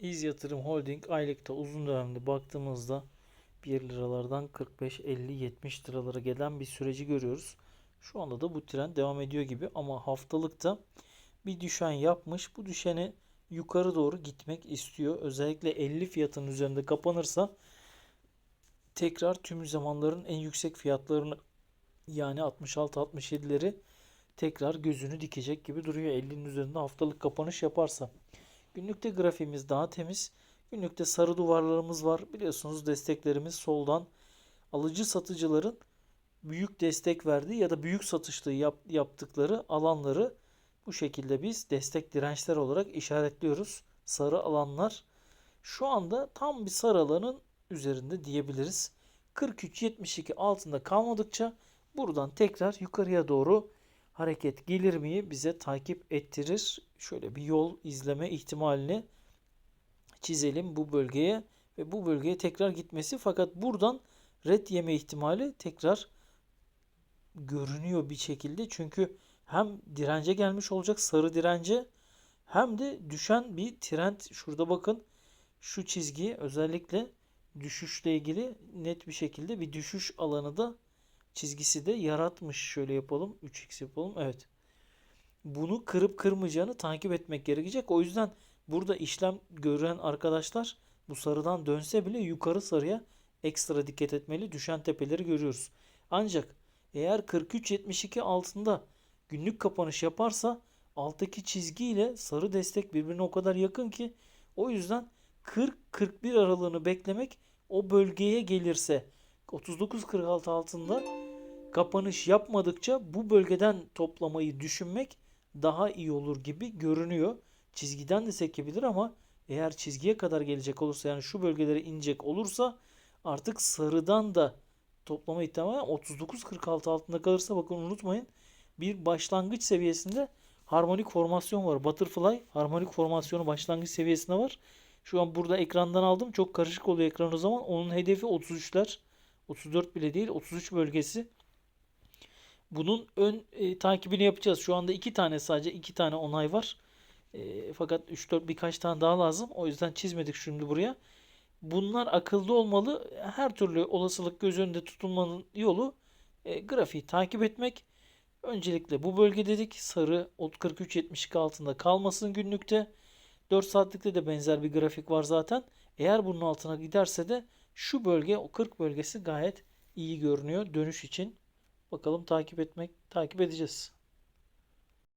İz Yatırım Holding aylıkta uzun dönemde baktığımızda 1 liralardan 45, 50, 70 liralara gelen bir süreci görüyoruz. Şu anda da bu trend devam ediyor gibi ama haftalıkta bir düşen yapmış. Bu düşeni yukarı doğru gitmek istiyor. Özellikle 50 fiyatının üzerinde kapanırsa tekrar tüm zamanların en yüksek fiyatlarını yani 66-67'leri tekrar gözünü dikecek gibi duruyor. 50'nin üzerinde haftalık kapanış yaparsa. Günlükte grafiğimiz daha temiz. Günlükte sarı duvarlarımız var. Biliyorsunuz desteklerimiz soldan alıcı satıcıların büyük destek verdiği ya da büyük satışlı yap- yaptıkları alanları bu şekilde biz destek dirençler olarak işaretliyoruz. Sarı alanlar şu anda tam bir sarı alanın üzerinde diyebiliriz. 43.72 altında kalmadıkça buradan tekrar yukarıya doğru hareket gelir mi bize takip ettirir. Şöyle bir yol izleme ihtimalini çizelim bu bölgeye ve bu bölgeye tekrar gitmesi fakat buradan red yeme ihtimali tekrar görünüyor bir şekilde. Çünkü hem dirence gelmiş olacak sarı dirence hem de düşen bir trend. Şurada bakın şu çizgi özellikle düşüşle ilgili net bir şekilde bir düşüş alanı da çizgisi de yaratmış. Şöyle yapalım. 3x yapalım. Evet. Bunu kırıp kırmayacağını takip etmek gerekecek. O yüzden burada işlem gören arkadaşlar bu sarıdan dönse bile yukarı sarıya ekstra dikkat etmeli. Düşen tepeleri görüyoruz. Ancak eğer 43.72 altında günlük kapanış yaparsa alttaki çizgi ile sarı destek birbirine o kadar yakın ki o yüzden 40-41 aralığını beklemek o bölgeye gelirse 39-46 altında kapanış yapmadıkça bu bölgeden toplamayı düşünmek daha iyi olur gibi görünüyor. Çizgiden de sekebilir ama eğer çizgiye kadar gelecek olursa yani şu bölgelere inecek olursa artık sarıdan da toplama ihtimali 39-46 altında kalırsa bakın unutmayın bir başlangıç seviyesinde harmonik formasyon var. Butterfly harmonik formasyonu başlangıç seviyesinde var. Şu an burada ekrandan aldım. Çok karışık oluyor ekran o zaman. Onun hedefi 33'ler. 34 bile değil 33 bölgesi. Bunun ön e, takibini yapacağız. Şu anda iki tane sadece iki tane onay var. E, fakat 3-4 birkaç tane daha lazım. O yüzden çizmedik şimdi buraya. Bunlar akılda olmalı. Her türlü olasılık göz önünde tutulmanın yolu e, grafiği takip etmek. Öncelikle bu bölge dedik. Sarı 43.72 altında kalmasın günlükte. 4 saatlikte de benzer bir grafik var zaten. Eğer bunun altına giderse de şu bölge o 40 bölgesi gayet iyi görünüyor dönüş için. Bakalım takip etmek takip edeceğiz.